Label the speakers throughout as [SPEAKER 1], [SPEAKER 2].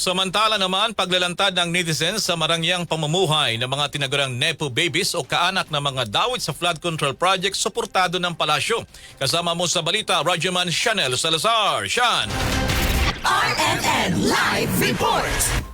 [SPEAKER 1] Samantala naman, paglalantad ng netizens sa marangyang pamumuhay ng mga tinagurang Nepo babies o kaanak ng mga dawit sa flood control project suportado ng palasyo. Kasama mo sa balita, Radyoman Chanel Salazar. Shan!
[SPEAKER 2] RMN Live Report!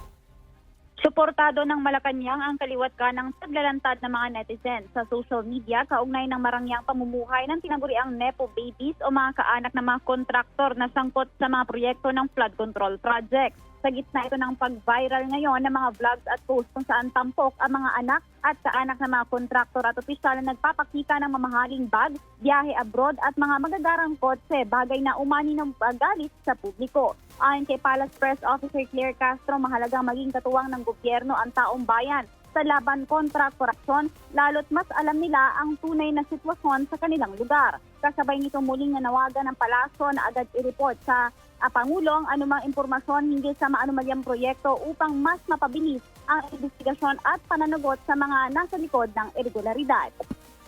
[SPEAKER 3] Suportado ng Malacanang ang kaliwat ka ng paglalantad ng mga netizens sa social media kaugnay ng marangyang pamumuhay ng tinaguriang Nepo babies o mga kaanak ng mga kontraktor na sangkot sa mga proyekto ng flood control project. Sa gitna ito ng pag-viral ngayon ng mga vlogs at posts kung saan tampok ang mga anak at kaanak ng mga kontraktor at opisyal na nagpapakita ng mamahaling bag, biyahe abroad at mga magagarang kotse, bagay na umani ng galit sa publiko. Ayon kay Palace Press Officer Claire Castro, mahalagang maging katuwang ng gobyerno ang taong bayan sa laban kontra korupsyon, lalo't mas alam nila ang tunay na sitwasyon sa kanilang lugar. Kasabay nito muling nanawagan ng palasyo na agad i-report sa ah, Pangulo ang anumang impormasyon hinggil sa maanumalyang proyekto upang mas mapabilis ang investigasyon at pananagot sa mga nasa likod ng irregularidad.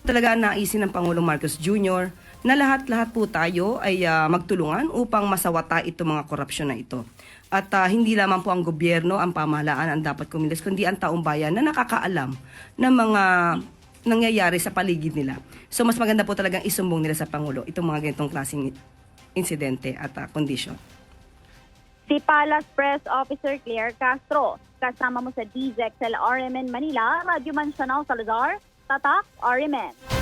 [SPEAKER 4] talaga naisin ng Pangulong Marcos Jr. na lahat-lahat po tayo ay ah, magtulungan upang masawata itong mga korupsyon na ito. At ah, hindi lamang po ang gobyerno, ang pamahalaan ang dapat kumilos, kundi ang taong bayan na nakakaalam ng mga nangyayari sa paligid nila. So mas maganda po talagang isumbong nila sa Pangulo itong mga ganitong klaseng insidente at ah, kondisyon.
[SPEAKER 3] Si Palace Press Officer Claire Castro, kasama mo sa DZXL RMN Manila, Radyo Man Chanel Salazar, Tatak RMN.